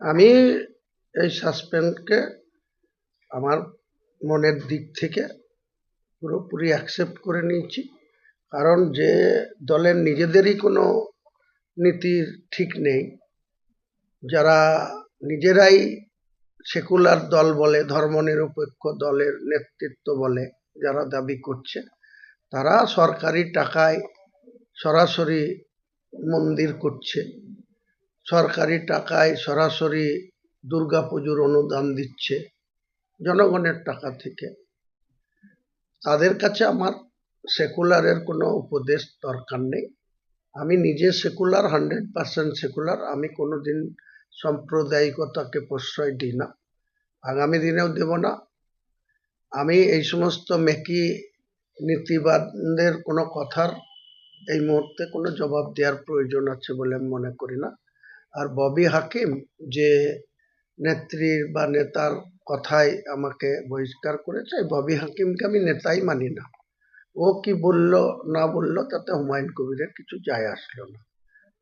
আমি এই সাসপেন্ডকে আমার মনের দিক থেকে পুরোপুরি অ্যাকসেপ্ট করে নিয়েছি। কারণ যে দলের নিজেদেরই কোনো নীতির ঠিক নেই। যারা নিজেরাই সেকুলার দল বলে, ধর্মনিরপেক্ষ দলের নেতৃত্ব বলে যারা দাবি করছে, তারা সরকারি টাকায় সরাসরি মন্দির করছে। সরকারি টাকায় সরাসরি দুর্গাপুজোর অনুদান দিচ্ছে জনগণের টাকা থেকে। তাদের কাছে আমার সেকুলারের কোনো উপদেশ দরকার নেই। আমি নিজে সেকুলার হান্ড্রেড পার্সেন্ট সেকুলার আমি কোনোদিন সাম্প্রদায়িকতাকে প্রশ্রয় দিই না। আগামী দিনেও দেব না। আমি এই সমস্ত মেকি নীতিবাদদের কোনো কথার এই মুহূর্তে কোনো জবাব দেওয়ার প্রয়োজন আছে বলে আমি মনে করি না। আর ববি হাকিম যে নেত্রীর বা নেতার কথায় আমাকে বহিষ্কার করেছে ববি হাকিমকে আমি নেতাই মানি না। ও কি বলল, না বলল, তাতে হুমায়ুন কবিরের কিছু যায় আসলো না।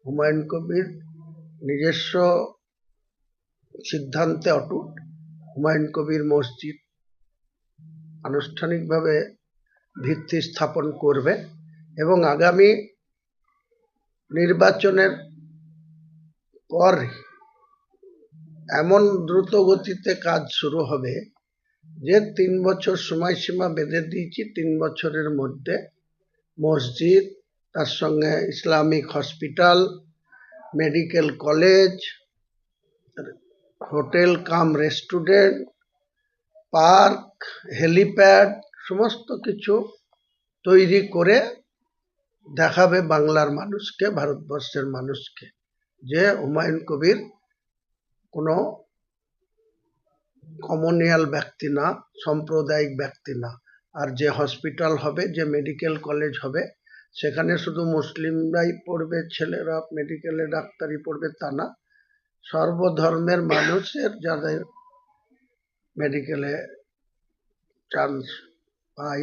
হুমায়ুন কবির নিজস্ব সিদ্ধান্তে অটুট। হুমায়ুন কবির মসজিদ আনুষ্ঠানিকভাবে ভিত্তি স্থাপন করবে এবং আগামী নির্বাচনের পর এমন দ্রুত গতিতে কাজ শুরু হবে যে তিন বছর সময়সীমা বেঁধে দিয়েছি, তিন বছরের মধ্যে মসজিদ, তার সঙ্গে Islamic hospital, medical college, hotel cum restaurant, park, helipad, সমস্ত কিছু তৈরি করে দেখাবে বাংলার মানুষকে, ভারতবর্ষের মানুষকে। যে হুমায়ুন কবির কোনো কমনিয়াল ব্যক্তি না, সাম্প্রদায়িক ব্যক্তি না। আর যে হসপিটাল হবে, যে মেডিকেল কলেজ হবে, সেখানে শুধু মুসলিমরাই পড়বে, ছেলেরা মেডিকেলে ডাক্তারি পড়বে তা না। সর্বধর্মের মানুষের যাদের মেডিকেলে চান্স পাই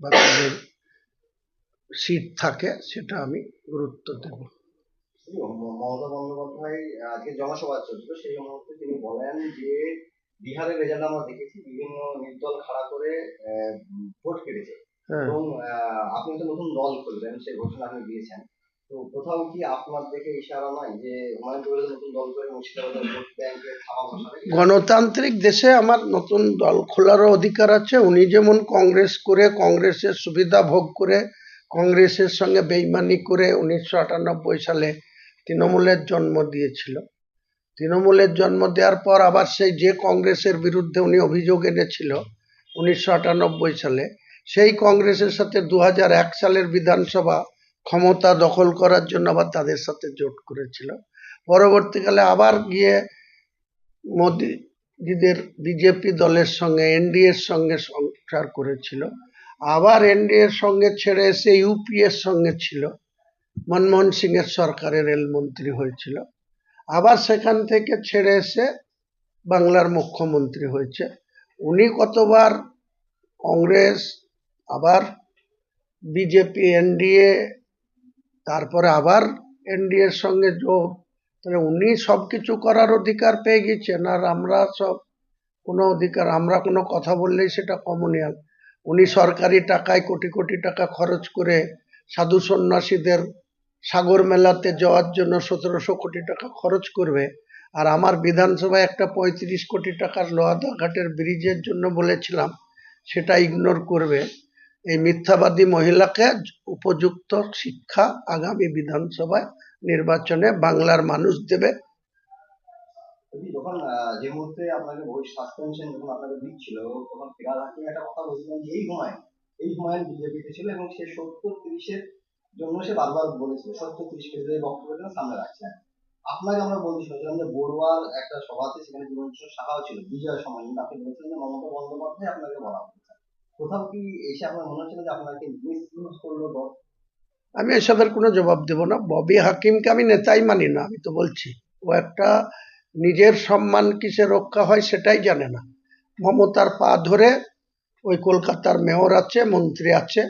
বা তাদের সিট থাকে, সেটা আমি গুরুত্ব দেব। মমতা বন্দ্যোপাধ্যায় আজকে জনসভা চলছিল সেই মুহূর্তে তিনি বলেন যে বিহারের রেজাল্ট আমরা দেখেছি বিভিন্ন নির্দল খাড়া করে ভোট কেটেছে হ্যাঁ। এবং আপনি তো নতুন দল করবেন সেই ঘোষণা আপনি দিয়েছেন। তো কোথাও কি আপনার দেখে ইশারা নয় যে হুমায়ুন কবির নতুন দল করে মুর্শিদাবাদের ভোট ব্যাংকে থামা বসাবে গণতান্ত্রিক দেশে আমার নতুন দল খোলারও অধিকার আছে। উনি যেমন কংগ্রেস করে কংগ্রেসের সুবিধা ভোগ করে কংগ্রেসের সঙ্গে বেইমানি করে উনিশশো আটানব্বই সালে তৃণমূলের জন্ম দিয়েছিল। তৃণমূলের জন্ম দেওয়ার পর আবার সেই যে কংগ্রেসের বিরুদ্ধে উনি অভিযোগ এনেছিল উনিশশো আটানব্বই সালে, সেই কংগ্রেসের সাথে দু এক সালের বিধানসভা ক্ষমতা দখল করার জন্য আবার তাদের সাথে জোট করেছিল। পরবর্তীকালে আবার গিয়ে মোদিজিদের বিজেপি দলের সঙ্গে, এনডিএর সঙ্গে সংসার করেছিল। আবার এনডিএর সঙ্গে ছেড়ে এসে ইউপিএর সঙ্গে ছিল। মনমোহন সিং এর সরকারের রেলমন্ত্রী হয়েছিল। আবার সেখান থেকে ছেড়ে এসে বাংলার মুখ্যমন্ত্রী হয়েছে। উনি কতবার কংগ্রেস, আবার বিজেপি, এনডিএ, তারপরে আবার এনডিএর সঙ্গে যোগ। তাহলে উনি সব কিছু করার অধিকার পেয়ে গেছেন আর আমরা সব কোনো অধিকার, আমরা কোনো কথা বললেই সেটা কমনিয়াল উনি সরকারি টাকায় কোটি কোটি টাকা খরচ করে সাধু সন্ন্যাসীদের সাগর মেলাতে যাওয়ার জন্য সতেরোশো কোটি টাকা খরচ করবে। আর আমার বিধানসভায় একটা পঁয়ত্রিশ কোটি টাকার লোহাদা ঘাটের ব্রিজের জন্য বলেছিলাম, সেটা ইগনোর করবে। এই মিথ্যাবাদী মহিলাকে উপযুক্ত শিক্ষা আগামী বিধানসভায় নির্বাচনে বাংলার মানুষ দেবে। যে মুহূর্তে আপনাকে জন্য সে বারবার বক্তব্য যেন সামনে রাখছিলেন আপনাকে আমরা বলতে বড়ুয়ার একটা সভাতে সেখানে সাহাও ছিল সময় কিন্তু আপনি যে মমতা বন্দ্যোপাধ্যায় আপনাকে বলা হয়েছে কোথাও কি এসে আপনার মনে হচ্ছে না যে আপনাকে মিস ইউজ করল আমি এসবের কোনো জবাব দেব না। ববি হাকিমকে আমি নেতাই মানি না, আমি তো বলছি, ও একটা নিজের সম্মান কিসে রক্ষা হয় সেটাই জানে না। মমতার পা ধরে ওই কলকাতার মেয়র আছে, মন্ত্রী আছে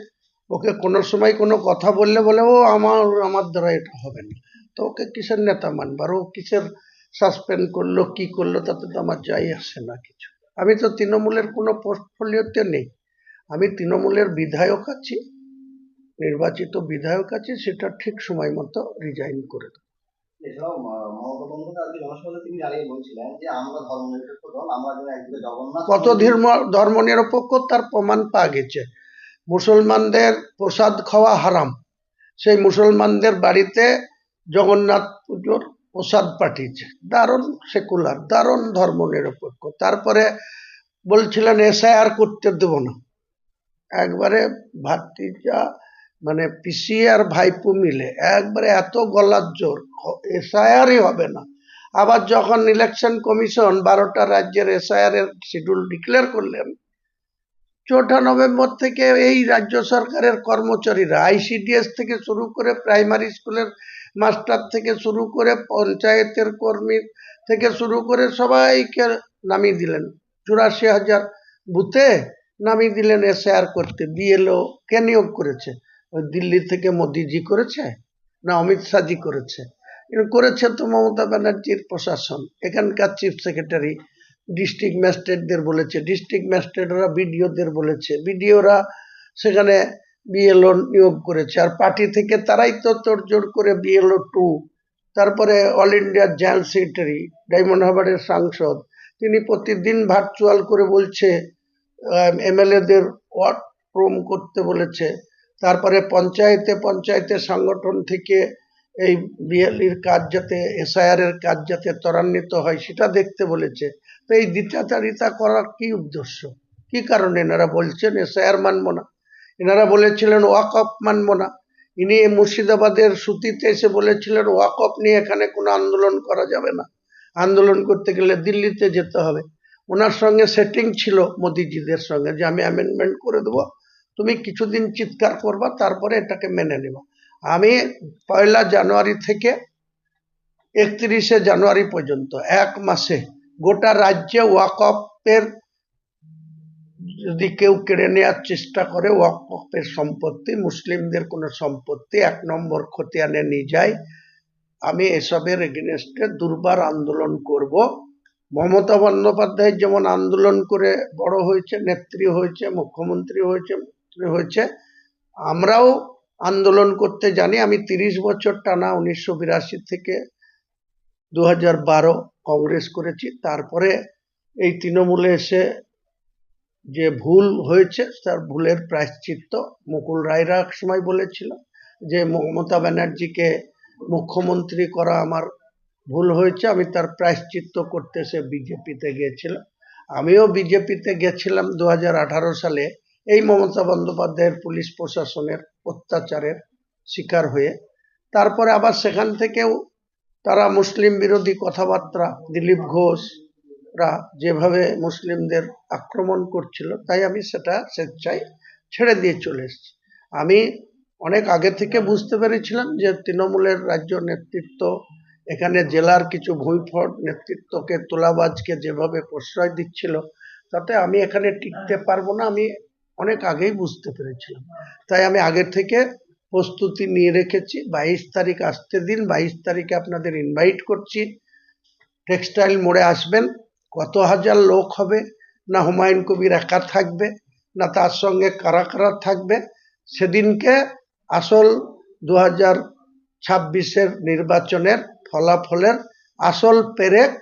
ওকে কোনো সময় কোনো কথা বললে বলে ও আমার আমার দ্বারা এটা হবে না। তো ওকে কিসের নেতা মানবার? ও কিসের সাসপেন্ড করল কি করল তাতে তো আমার যাই আসে না কিছু। আমি তো তৃণমূলের কোনো পোর্টফোলিওতে নেই। আমি তৃণমূলের বিধায়ক আছি নির্বাচিত বিধায়ক আছি সেটা ঠিক সময় মতো রিজাইন করে দেবো। এছাড়াও কত ধর্ম ধর্ম নিরপেক্ষ তার প্রমাণ পাওয়া গেছে। মুসলমানদের প্রসাদ খাওয়া হারাম। সেই মুসলমানদের বাড়িতে জগন্নাথ পুজোর প্রসাদ পাঠিয়েছে। দারুণ সেকুলার, দারুণ ধর্ম নিরপেক্ষ তারপরে বলছিলেন এসআইআর করতে দেব না। একবারে ভাতিজা মানে পিসি আর ভাইপো মিলে একবারে এত গলার জোর এসআইআরই হবে না। আবার যখন ইলেকশন কমিশন বারোটা রাজ্যের এসআইআর এর শিডিউল ডিক্লেয়ার করলেন চৌঠা নভেম্বর থেকে এই রাজ্য সরকারের কর্মচারীরা আইসিডিএস থেকে শুরু করে প্রাইমারি স্কুলের মাস্টার থেকে শুরু করে পঞ্চায়েতের কর্মী থেকে শুরু করে সবাইকে নামিয়ে দিলেন। চুরাশি হাজার বুথে নামিয়ে দিলেন এসআইআর করতে। বিএলও কে নিয়োগ করেছে? দিল্লি থেকে মোদিজি করেছে না অমিত শাহজি করেছে? করেছে তো মমতা ব্যানার্জির প্রশাসন, এখানকার চিফ সেক্রেটারি ডিস্ট্রিক্ট ম্যাজিস্ট্রেটদের বলেছে ডিস্ট্রিক্ট ম্যাজিস্ট্রেটরা বিডিওদের বলেছে বিডিওরা সেখানে বিএলও নিয়োগ করেছে, আর পার্টি থেকে তারাই তো তোড়জোড় করে বিএলও টু তারপরে অল ইন্ডিয়ার জয়েন্ট সেক্রেটারি ডায়মন্ড হারবারের সাংসদ, তিনি প্রতিদিন ভার্চুয়াল করে বলছে এমএলএদের ওয়ার্ড প্রোম করতে বলেছে, তারপরে পঞ্চায়েতে পঞ্চায়েতে সংগঠন থেকে এই বিএলইর কাজ যাতে এসআইআর এর কাজ যাতে ত্বরান্বিত হয় সেটা দেখতে বলেছে। তো এই দ্বিতাচারিতা করার কি উদ্দেশ্য? কি কারণে? এনারা বলছেন এসআইআর মানবো না। এনারা বলেছিলেন, ওয়াকফ মানবো না। ইনি মুর্শিদাবাদের সুতিতে এসে বলেছিলেন, ওয়াকফ নিয়ে এখানে কোনো আন্দোলন করা যাবে না। আন্দোলন করতে গেলে দিল্লিতে যেতে হবে। ওনার সঙ্গে সেটিং ছিল মোদিজিদের সঙ্গে যে আমি অ্যামেন্ডমেন্ট করে দেবো। তুমি কিছুদিন চিৎকার করবা, তারপরে এটাকে মেনে নেব। আমি পয়লা জানুয়ারি থেকে একত্রিশে জানুয়ারি পর্যন্ত, এক মাসে গোটা রাজ্যে ওয়াকফের যদি কেউ কেড়ে নেওয়ার চেষ্টা করে, ওয়াকফের সম্পত্তি, মুসলিমদের কোনো সম্পত্তি এক নম্বর খতিয়ানে নিয়ে যায়। আমি এসবের এগেনস্টে দুর্বার আন্দোলন করব। মমতা বন্দ্যোপাধ্যায় যেমন আন্দোলন করে বড় হয়েছে, নেত্রী হয়েছে, মুখ্যমন্ত্রী হয়েছে, মন্ত্রী হয়েছে, আমরাও আন্দোলন করতে জানি। আমি তিরিশ বছর টানা উনিশশো বিরাশি থেকে দু বারো কংগ্রেস করেছি। তারপরে এই তৃণমূলে এসে যে ভুল হয়েছে, তার ভুলের প্রায়শ্চিত্ত মুকুল রায়রা এক সময় বলেছিল যে, মমতা ব্যানার্জিকে মুখ্যমন্ত্রী করা আমার ভুল হয়েছে, আমি তার প্রায়শ্চিত্ত করতে সে বিজেপিতে গিয়েছিল আমিও বিজেপিতে গেছিলাম দু হাজার আঠারো সালে। এই মমতা বন্দ্যোপাধ্যায়ের পুলিশ প্রশাসনের অত্যাচারের শিকার হয়ে। তারপরে আবার সেখান থেকেও তারা মুসলিম বিরোধী কথাবার্তা, দিলীপ ঘোষরা যেভাবে মুসলিমদের আক্রমণ করছিল, তাই আমি সেটা স্বেচ্ছায় ছেড়ে দিয়ে চলে এসেছি। আমি অনেক আগে থেকে বুঝতে পেরেছিলাম যে তৃণমূলের রাজ্য নেতৃত্ব, এখানে জেলার কিছু ভূঁইফট নেতৃত্বকে তোলাবাজকে যেভাবে প্রশ্রয় দিচ্ছিল, তাতে আমি এখানে টিকতে পারব না, আমি অনেক আগেই বুঝতে পেরেছিলাম। তাই আমি আগে থেকে প্রস্তুতি নিয়ে রেখেছি। বাইশ তারিখ আসতে দিন বাইশ তারিখে আপনাদের ইনভাইট করছি। টেক্সটাইল মোড়ে আসবেন কত হাজার লোক হবে না হুমায়ুন কবির একা থাকবে না তার সঙ্গে কারা কারা থাকবে সেদিনকে আসল দু হাজার ছাব্বিশের নির্বাচনের ফলাফলের আসল পেরেক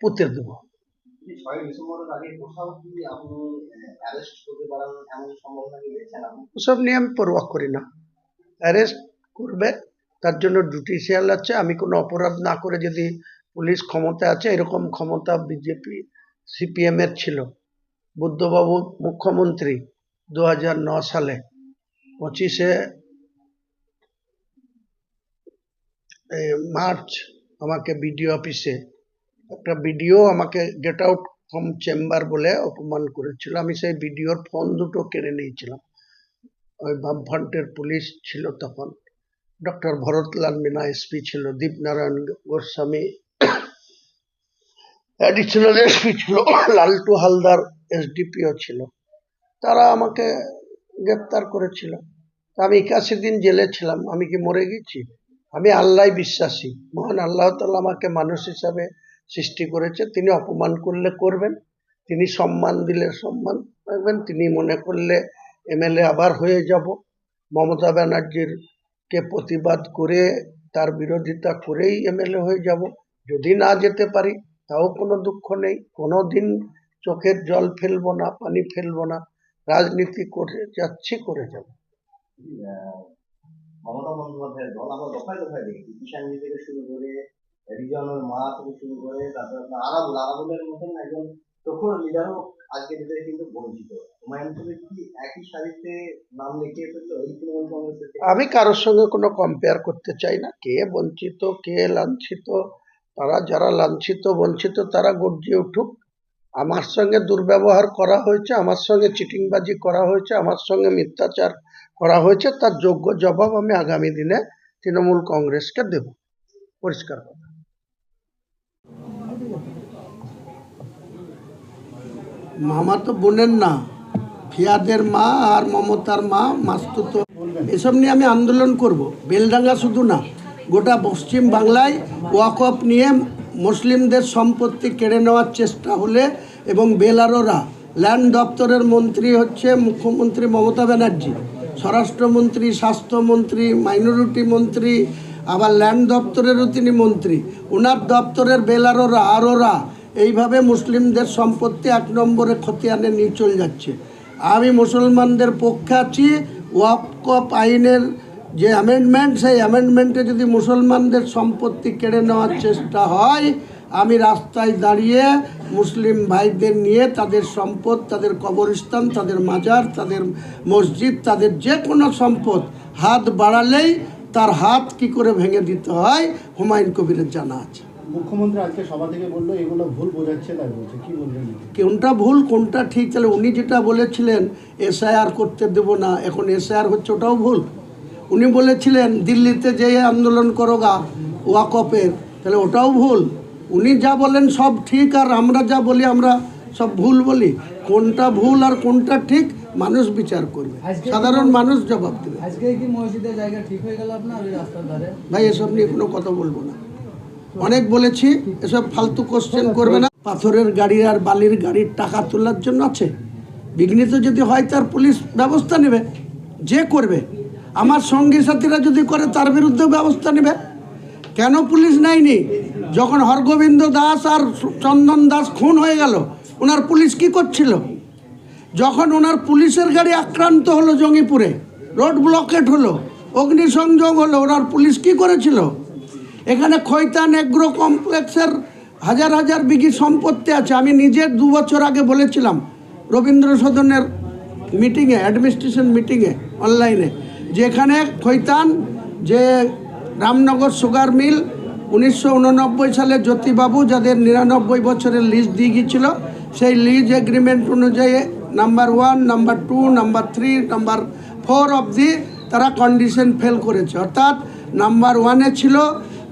পুঁতে দেব। ওসব নিয়ে আমি পরোয়া করি না। অ্যারেস্ট করবে, তার জন্য জুডিশিয়াল আছে। আমি কোনো অপরাধ না করে যদি পুলিশ ক্ষমতা আছে, এরকম ক্ষমতা বিজেপি সিপিএম এর ছিল। বুদ্ধবাবু মুখ্যমন্ত্রী দু সালে, পঁচিশে মার্চ আমাকে বিডিও অফিসে, একটা বিডিও আমাকে গেট আউট ফ্রম চেম্বার বলে অপমান করেছিল। আমি সেই বিডিওর ফোন দুটো কেড়ে নিয়েছিলাম। ওই বামফ্রন্টের পুলিশ ছিল তখন। ডক্টর ভরতলাল মিনা এসপি ছিল, দীপনারায়ণ গোস্বামী অ্যাডিশনাল এসপি ছিল, লালটু হালদার এসডিপিও ছিল। তারা আমাকে গ্রেপ্তার করেছিল। আমি একাশি দিন জেলে ছিলাম। আমি কি মরে গেছি? আমি আল্লাহ বিশ্বাসী। মহান আল্লাহ তাল্লাহ আমাকে মানুষ হিসাবে সৃষ্টি করেছে। তিনি অপমান করলে করবেন, তিনি সম্মান দিলে সম্মান পাবেন, তিনি মনে করলে এমএলএ আবার হয়ে যাব। মমতা ব্যানার্জির কে প্রতিবাদ করে, তার বিরোধিতা করেই এমএলএ হয়ে যাব। যদি না যেতে পারি, তাও কোনো দুঃখ নেই। কোনো দিন চোখের জল ফেলব না, পানি ফেলব না। রাজনীতি করে যাচ্ছি, করে যাব। মমতা বন্দ্যোপাধ্যায়ের দল আমরা দফায় দফায় দেখি? কিষাণজি থেকে শুরু করে রিজনের মা থেকে শুরু করে, তারপরে আরাবুল, আরাবুলের মতন একজন প্রখর লিডারও আজকে দিনে কিন্তু বঞ্চিত। হুমায়ুন কবির কি একই সারিতে নাম লিখিয়ে ফেলল এই তৃণমূল কংগ্রেসের আমি কারোর সঙ্গে কোনো কম্পেয়ার করতে চাই না। কে বঞ্চিত, কে লাঞ্ছিত, তারা যারা লাঞ্ছিত, বঞ্চিত, তারা গর্জিয়ে উঠুক। আমার সঙ্গে দুর্ব্যবহার করা হয়েছে, আমার সঙ্গে চিটিংবাজি করা হয়েছে, আমার সঙ্গে মিথ্যাচার করা হয়েছে, তার যোগ্য জবাব আমি আগামী দিনে তৃণমূল কংগ্রেসকে দেব। পরিষ্কার মামা তো বোনের না, ফিয়াদের মা আর মমতার মা, মাস্তুতো। এসব নিয়ে আমি আন্দোলন করব। বেলডাঙ্গা শুধু না, গোটা পশ্চিম বাংলায় ওয়াকফ নিয়ে মুসলিমদের সম্পত্তি কেড়ে নেওয়ার চেষ্টা হলে এবং বেলারোরা, ল্যান্ড দপ্তরের মন্ত্রী হচ্ছে মুখ্যমন্ত্রী মমতা ব্যানার্জি, স্বরাষ্ট্রমন্ত্রী, স্বাস্থ্যমন্ত্রী, মাইনরিটি মন্ত্রী, আবার ল্যান্ড দপ্তরেরও তিনি মন্ত্রী। ওনার দপ্তরের বেলারোরা, আরোরা এইভাবে মুসলিমদের সম্পত্তি এক নম্বরে খতিয়ানে নিয়ে চলে যাচ্ছে। আমি মুসলমানদের পক্ষে আছি ওয়াকফ আইনের যে অ্যামেন্ডমেন্ট সেই অ্যামেন্ডমেন্টে যদি মুসলমানদের সম্পত্তি কেড়ে নেওয়ার চেষ্টা হয়, আমি রাস্তায় দাঁড়িয়ে মুসলিম ভাইদের নিয়ে তাদের সম্পদ, তাদের কবরস্থান, তাদের মাজার, তাদের মসজিদ, তাদের যে কোনো সম্পদ হাত বাড়ালেই তার হাত কি করে ভেঙে দিতে হয়, হুমায়ুন কবিরের জানা আছে। মুখ্যমন্ত্রী আজকে সভা থেকে বলল এগুলো ভুল বোঝাচ্ছে তাই বলছে। কি বলবেন? কোনটা ভুল কোনটা ঠিক? তাহলে উনি যেটা বলেছিলেন এসআইআর করতে দেব না এখন এসআইআর হচ্ছে ওটাও ভুল। উনি বলেছিলেন দিল্লিতে যে আন্দোলন করো গা ওয়াকপের তাহলে ওটাও ভুল। উনি যা বলেন সব ঠিক আর আমরা যা বলি আমরা সব ভুল বলি। কোনটা ভুল আর কোনটা ঠিক মানুষ বিচার করবে। সাধারণ মানুষ জবাব দেবে। আজকে কি মসজিদের জায়গা ঠিক হয়ে গেল আপনার ওই রাস্তার ধারে? ভাই এসব নিয়ে কোনো কথা বলব না। অনেক বলেছি, এসব ফালতু কোশ্চেন করবে না। পাথরের গাড়ি আর বালির গাড়ির টাকা তোলার জন্য আছে। বিঘ্নিত যদি হয় তার পুলিশ ব্যবস্থা নেবে, যে করবে। আমার সঙ্গী সাথীরা যদি করে, তার বিরুদ্ধেও ব্যবস্থা নেবে। কেন পুলিশ নেয়নি? যখন হরগোবিন্দ দাস আর চন্দন দাস খুন হয়ে গেল, ওনার পুলিশ কি করছিল? যখন ওনার পুলিশের গাড়ি আক্রান্ত হলো জঙ্গিপুরে, রোড ব্লকেট হলো, অগ্নিসংযোগ হলো, ওনার পুলিশ কি করেছিল? এখানে খৈতান এগ্রো কমপ্লেক্সের হাজার হাজার বিঘি সম্পত্তি আছে। আমি নিজে দু বছর আগে বলেছিলাম রবীন্দ্র সদনের মিটিংয়ে, অ্যাডমিনিস্ট্রেশন মিটিংয়ে, অনলাইনে যে এখানে খৈতান যে রামনগর সুগার মিল, উনিশশো উননব্বই সালে জ্যোতিবাবু যাদের নিরানব্বই বছরের লিজ দিয়ে গিয়েছিল, সেই লিজ এগ্রিমেন্ট অনুযায়ী number one number two number three number four অবধি তারা কন্ডিশন ফেল করেছে। অর্থাৎ নাম্বার ওয়ানে ছিল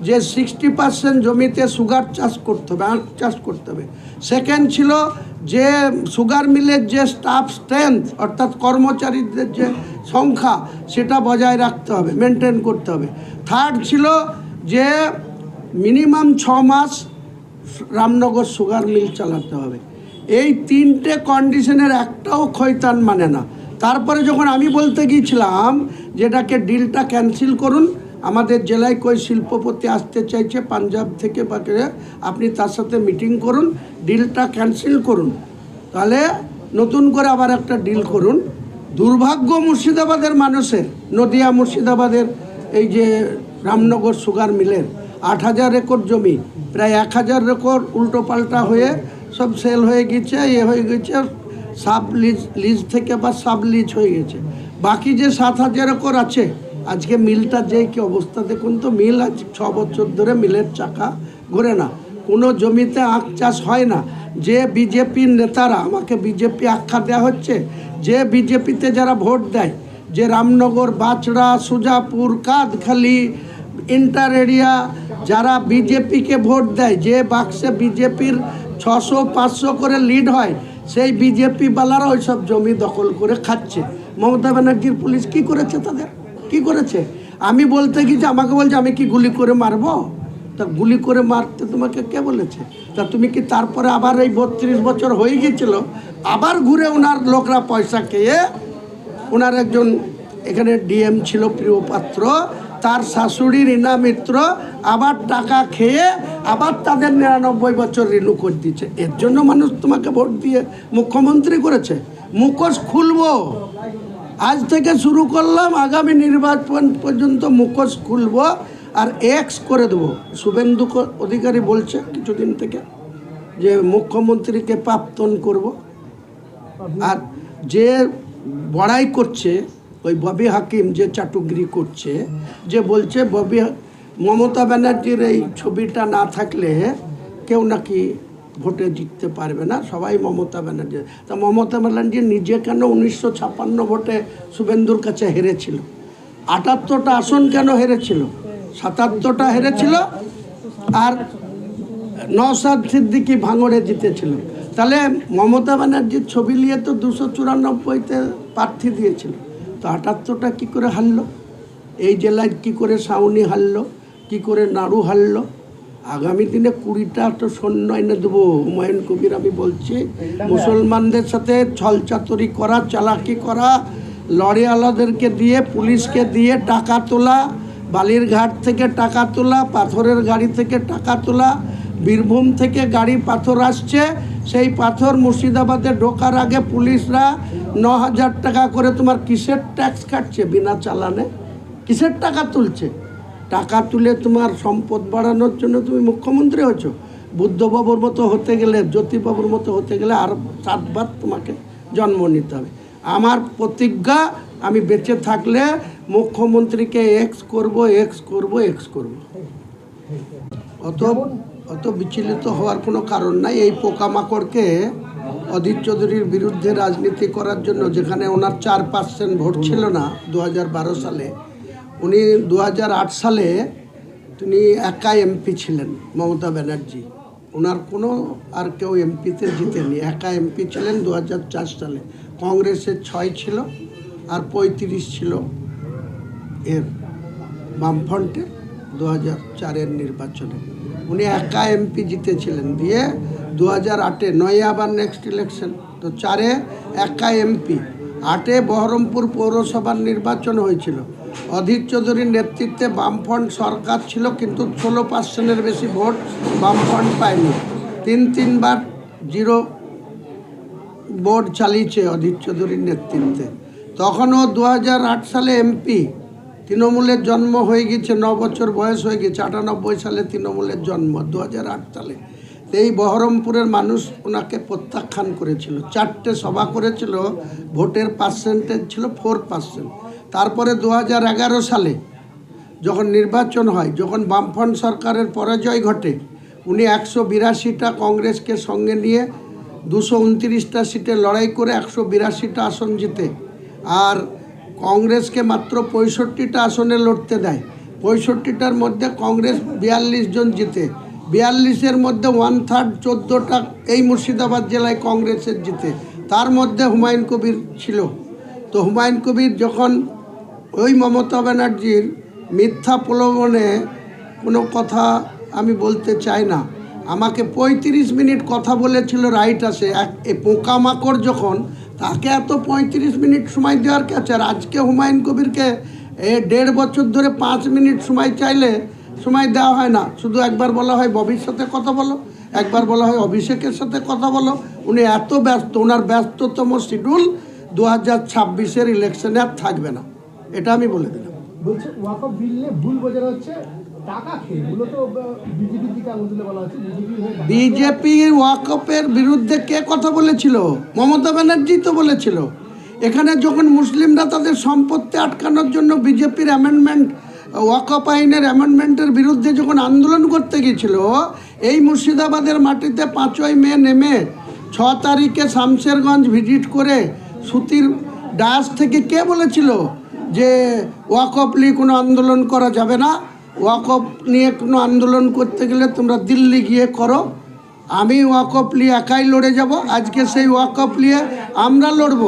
যে সিক্সটি পার্সেন্ট জমিতে সুগার চাষ করতে হবে আখ চাষ করতে হবে। সেকেন্ড ছিল যে সুগার মিলের যে স্টাফ স্ট্রেংথ অর্থাৎ কর্মচারীদের যে সংখ্যা, সেটা বজায় রাখতে হবে মেনটেন করতে হবে। থার্ড ছিল যে মিনিমাম ছ মাস রামনগর সুগার মিল চালাতে হবে। এই তিনটে কন্ডিশনের একটাও খৈতান মানে না। তারপরে যখন আমি বলতে গিয়েছিলাম, যেটাকে ডিলটা ক্যান্সেল করুন আমাদের জেলায় কই শিল্পপতি আসতে চাইছে পাঞ্জাব থেকে বা আপনি তার সাথে মিটিং করুন ডিলটা ক্যান্সেল করুন। তাহলে নতুন করে আবার একটা ডিল করুন। দুর্ভাগ্য মুর্শিদাবাদের মানুষের, নদিয়া মুর্শিদাবাদের এই যে রামনগর সুগার মিলের আট হাজার একর জমি, প্রায় এক হাজার একর উল্টো পাল্টা হয়ে সব সেল হয়ে গেছে, এ হয়ে গেছে সাব লিজ লিজ থেকে বা সাব লিজ হয়ে গেছে। বাকি যে সাত হাজার একর আছে আজকে মিলটা যে কি অবস্থা দেখুন তো, মিল আজ ছ বছর ধরে মিলের চাকা ঘুরে না। কোনো জমিতে আখ চাষ হয় না। যে বিজেপির নেতারা, আমাকে বিজেপি আখ্যা দেওয়া হচ্ছে, যে বিজেপিতে যারা ভোট দেয়, যে রামনগর, বাচড়া, সুজাপুর, কাদখালি, ইন্টার এরিয়া, যারা বিজেপিকে ভোট দেয়, যে বাক্সে বিজেপির ছশো, পাঁচশো করে লিড হয়, সেই বিজেপি বালারা ওই সব জমি দখল করে খাচ্ছে। মমতা ব্যানার্জির পুলিশ কি করেছে তাদের? কি করেছে? আমি বলতে গিয়ে যে আমাকে বলছে, আমি কি গুলি করে মারবো? তা গুলি করে মারতে তোমাকে কে বলেছে? তা তুমি কি তারপরে আবার এই বত্রিশ বছর হয়ে গিয়েছিল, আবার ঘুরে ওনার লোকরা পয়সা খেয়ে ওনার একজন এখানে ডিএম ছিল, প্রিয় পাত্র, তার শাশুড়ি রীনা মিত্র আবার টাকা খেয়ে আবার তাদের নিরানব্বই বছর রিনু করে দিচ্ছে এর জন্য মানুষ তোমাকে ভোট দিয়ে মুখ্যমন্ত্রী করেছে। মুখোশ খুলবো। আজ থেকে শুরু করলাম, আগামী নির্বাচন পর্যন্ত মুখোশ খুলব আর এক্স করে দেবো। শুভেন্দু অধিকারী বলছে কিছুদিন থেকে যে মুখ্যমন্ত্রীকে প্রাপ্তন করব। আর যে বড়াই করছে, ওই ববি হাকিম যে চাটুগিরি করছে, যে বলছে ববি মমতা ব্যানার্জির এই ছবিটা না থাকলে কেউ নাকি ভোটে জিততে পারবে না, সবাই মমতা ব্যানার্জি। তা মমতা ব্যানার্জি নিজে কেন উনিশশো ছাপ্পান্ন ভোটে শুভেন্দুর কাছে হেরেছিল? আটাত্তরটা আসন কেন হেরেছিল? সাতাত্তরটা হেরেছিল আর নওসাদ সিদ্দিকি ভাঙড়ে জিতেছিল। তাহলে মমতা ব্যানার্জির ছবি নিয়ে তো দুশো চুরানব্বইতে প্রার্থী দিয়েছিল। তো আটাত্তরটা কী করে হারলো? এই জেলায় কি করে সাউনি হারলো? কি করে নাড়ু হারলো? আগামী দিনে কুড়িটা তো সৈন্য এনে দেবো। হুমায়ুন কবির আমি বলছি, মুসলমানদের সাথে ছলচাতুরি করা, চালাকি করা লরিওয়ালাদেরকে দিয়ে, পুলিশকে দিয়ে টাকা তোলা, বালির ঘাট থেকে টাকা তোলা, পাথরের গাড়ি থেকে টাকা তোলা, বীরভূম থেকে গাড়ি পাথর আসছে, সেই পাথর মুর্শিদাবাদে ঢোকার আগে পুলিশরা ন হাজার টাকা করে তোমার কিসের ট্যাক্স কাটছে? বিনা চালানে। কিসের টাকা তুলছে? টাকা তুলে তোমার সম্পদ বাড়ানোর জন্য তুমি মুখ্যমন্ত্রী হচ্ছ। বুদ্ধবাবুর মতো হতে গেলে, জ্যোতিবাবুর মতো হতে গেলে আর সাতবার তোমাকে জন্ম নিতে হবে। আমার প্রতিজ্ঞা, আমি বেঁচে থাকলে মুখ্যমন্ত্রীকে এক্স করব এক্স করব এক্স করব। অত অত বিচলিত হওয়ার কোনো কারণ নাই। এই পোকামাকড়কে অধীর চৌধুরীর বিরুদ্ধে রাজনীতি করার জন্য, যেখানে ওনার চার পার্সেন্ট ভোট ছিল না দু সালে উনি দু হাজার আট সালে তিনি একা এমপি ছিলেন, মমতা ব্যানার্জি। ওনার কোনো আর কেউ এমপিতে জিতেনি একা এমপি ছিলেন দু হাজার চার সালে। কংগ্রেসের ছয় ছিল আর পঁয়ত্রিশ ছিল এর বামফ্রন্টের দু হাজার চারের নির্বাচনে। উনি একা এমপি জিতেছিলেন, দিয়ে দু হাজার আটে নয় আবার নেক্সট ইলেকশন তো চারে একা এমপি। আটে বহরমপুর পৌরসভার নির্বাচন হয়েছিল। অধীর চৌধুরীর নেতৃত্বে বামফ্রন্ট সরকার ছিল, কিন্তু ষোলো পার্সেন্টের বেশি ভোট বামফ্রন্ট পায়নি। তিন তিনবার জিরো বোর্ড চালিয়েছে অধীর চৌধুরীর নেতৃত্বে। তখনও দু হাজার আট সালে এমপি তৃণমূলের জন্ম হয়ে গেছে ন বছর বয়স হয়ে গেছে আটানব্বই সালে তৃণমূলের জন্ম দু হাজার আট সালে। এই বহরমপুরের মানুষ ওনাকে প্রত্যাখ্যান করেছিল। চারটে সভা করেছিল, ভোটের পার্সেন্টেজ ছিল ফোর পার্সেন্ট। তারপরে দু হাজার এগারো সালে যখন নির্বাচন হয়, যখন বামফ্রন্ট সরকারের পরাজয় ঘটে, উনি একশো বিরাশিটা কংগ্রেসকে সঙ্গে নিয়ে দুশো উনত্রিশটা সিটে লড়াই করে একশো বিরাশিটা আসন জিতে। আর কংগ্রেসকে মাত্র পঁয়ষট্টিটা আসনে লড়তে দেয়। পঁয়ষট্টিটার মধ্যে কংগ্রেস বিয়াল্লিশ জন জিতে। বিয়াল্লিশের মধ্যে ওয়ান থার্ড চোদ্দোটা এই মুর্শিদাবাদ জেলায় কংগ্রেসের জিতে। তার মধ্যে হুমায়ুন কবির ছিল। তো হুমায়ুন কবির যখন ওই মমতা ব্যানার্জির মিথ্যা প্রলোভনে কোনো কথা আমি বলতে চাই না। আমাকে পঁয়ত্রিশ মিনিট কথা বলেছিল রাইট আসে এক পোকামাকড় যখন, তাকে এত পঁয়ত্রিশ মিনিট সময় দেওয়ার কে আছে? আর আজকে হুমায়ুন কবিরকে এ দেড় বছর ধরে পাঁচ মিনিট সময় চাইলে সময় দেওয়া হয় না। শুধু একবার বলা হয় ববির সাথে কথা বলো, একবার বলা হয় অভিষেকের সাথে কথা বলো। উনি এত ব্যস্ত ওনার ব্যস্ততম শিডিউল দু হাজার ছাব্বিশের ইলেকশনে আর থাকবে না। এটা আমি বলে দিলাম। বলছে ওয়াকফ বিল নিয়ে ভুল বোঝানো হচ্ছে টাকা খেয়ে। মূলত বিজেপির ওয়াকপের বিরুদ্ধে কে কথা বলেছিল? মমতা ব্যানার্জি তো বলেছিল। এখানে যখন মুসলিমরা তাদের সম্পত্তি আটকানোর জন্য বিজেপির অ্যামেন্ডমেন্ট ওয়াকপ আইনের অ্যামেন্ডমেন্টের বিরুদ্ধে যখন আন্দোলন করতে গিয়েছিল এই মুর্শিদাবাদের মাটিতে পাঁচই মে নেমে ছ তারিখে শামশেরগঞ্জ ভিজিট করে সুতির ডাস থেকে কে বলেছিল? যে ওয়াকপ নিয়ে কোনো আন্দোলন করা যাবে না। ওয়াকফ নিয়ে কোনো আন্দোলন করতে গেলে তোমরা দিল্লি গিয়ে করো। আমি ওয়াকফ নিয়ে একাই লড়ে যাব। আজকে সেই ওয়াকফ নিয়ে আমরা লড়ব।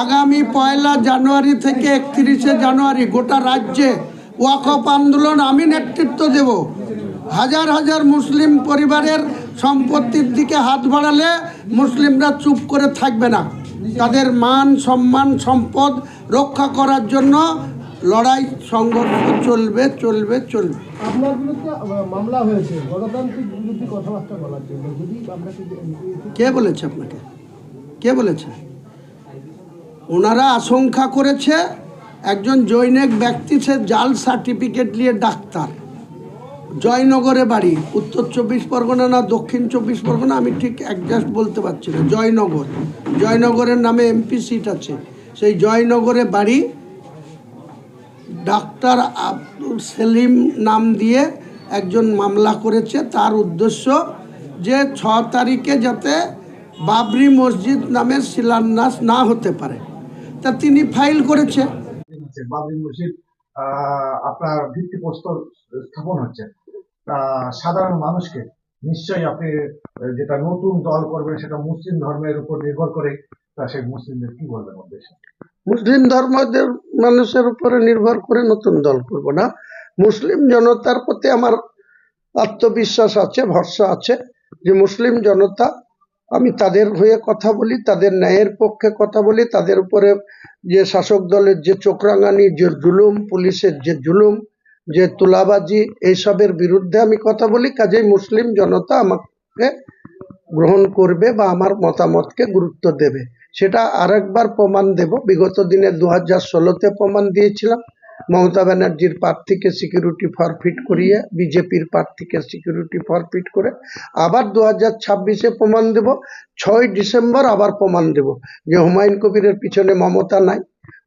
আগামী পয়লা জানুয়ারি থেকে একত্রিশে জানুয়ারি গোটা রাজ্যে ওয়াকফ আন্দোলন আমি নেতৃত্ব দেব। হাজার হাজার মুসলিম পরিবারের সম্পত্তির দিকে হাত বাড়ালে মুসলিমরা চুপ করে থাকবে না। তাদের মান সম্মান সম্পদ রক্ষা করার জন্য লড়াই সংঘর্ষ চলবে চলবে চলবে। আপনার বিরুদ্ধে মামলা হয়েছে। গণতান্ত্রিক বিরোধী কথাবার্তা বলার জন্য। যদি আপনাকে কে বলেছে আপনাকে? কে বলেছে? ওনারা আশঙ্কা করেছে একজন জৈনিক ব্যক্তি সে জাল সার্টিফিকেট নিয়ে ডাক্তার। জয়নগরে বাড়ি। উত্তর চব্বিশ পরগনা না দক্ষিণ চব্বিশ পরগনা, আমি ঠিক অ্যাডজাস্ট বলতে পারছি না। জয়নগর। জয়নগরের নামে এমপি সিট আছে। সেই জয়নগরে বাড়ি ডাক্তার আব্দুল সেলিম নাম দিয়ে একজন মামলা করেছে। তার উদ্দেশ্য যে ছ তারিখে যাতে বাবরি মসজিদ নামের শিলান্যাস না হতে পারে। তা তিনি ফাইল করেছে। বাবরি মসজিদ আপনার ভিত্তিপ্রস্তর স্থাপন হচ্ছে। সাধারণ মানুষকে নিশ্চয়ই আপনি যেটা নতুন দল করবেন সেটা মুসলিম ধর্মের উপর নির্ভর করে, তা সেই মুসলিমদের কি বলবেন উদ্দেশ্যে মুসলিম ধর্মদের মানুষের উপরে নির্ভর করে নতুন দল করব না। মুসলিম জনতার প্রতি আমার আত্মবিশ্বাস আছে, ভরসা আছে যে মুসলিম জনতা, আমি তাদের হয়ে কথা বলি, তাদের ন্যায়ের পক্ষে কথা বলি, তাদের উপরে যে শাসক দলের যে চোখরাঙানি যে জুলুম, পুলিশের যে জুলুম যে তুলাবাজি এইসবের বিরুদ্ধে আমি কথা বলি, কাজেই মুসলিম জনতা আমাকে গ্রহণ করবে বা আমার মতামতকে গুরুত্ব দেবে। সেটা আরেকবার প্রমাণ দেব। বিগত দিনে দু হাজার ষোলোতে প্রমাণ দিয়েছিলাম। মমতা ব্যানার্জির প্রার্থীকে সিকিউরিটি ফরফিট করিয়ে, বিজেপির প্রার্থীকে সিকিউরিটি ফরফিট করে আবার দু হাজার ছাব্বিশে প্রমাণ দেব। ছয় ডিসেম্বর আবার প্রমাণ দেব যে হুমায়ুন কবিরের পিছনে মমতা নাই।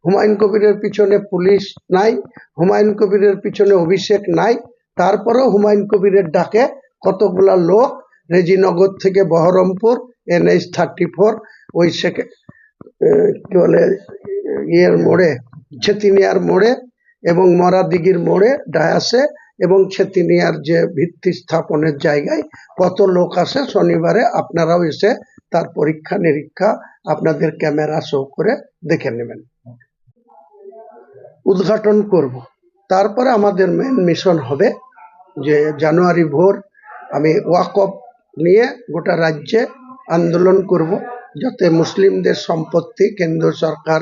হুমায়ুন কবিরের পিছনে পুলিশ নাই, হুমায়ুন কবিরের পিছনে অভিষেক নাই, তারপরেও হুমায়ুন কবিরের ডাকে কতগুলা লোক, রেজিনগর থেকে বহরমপুর, এনএইচ থার্টি ফোর, ওই সেকে কি বলে, ইয়ের মোড়ে, ছেতিনিয়ার মোড়ে এবং মরাদিঘির মোড়ে ডায়াসে এবং ছেতিনিয়ার যে ভিত্তি স্থাপনের জায়গায় কত লোক আসে শনিবারে, আপনারাও এসে তার পরীক্ষা নিরীক্ষা আপনাদের ক্যামেরা শো করে দেখে নেবেন। উদ্ঘাটন করব। তারপরে আমাদের মেন মিশন হবে যে জানুয়ারি ভোর আমি ওয়াকফ নিয়ে গোটা রাজ্যে আন্দোলন করব যাতে মুসলিমদের সম্পত্তি কেন্দ্র সরকার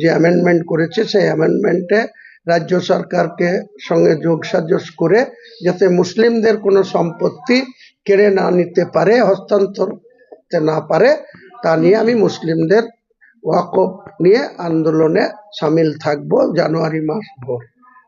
যে অ্যামেন্ডমেন্ট করেছে সেই অ্যামেন্ডমেন্টে রাজ্য সরকারকে সঙ্গে যোগসাজস করে যাতে মুসলিমদের কোনো সম্পত্তি কেড়ে না নিতে পারে, হস্তান্তর না পারে, তা নিয়ে আমি মুসলিমদের ওয়াকফ নিয়ে আন্দোলনে সামিল থাকব জানুয়ারি মাস ভোর।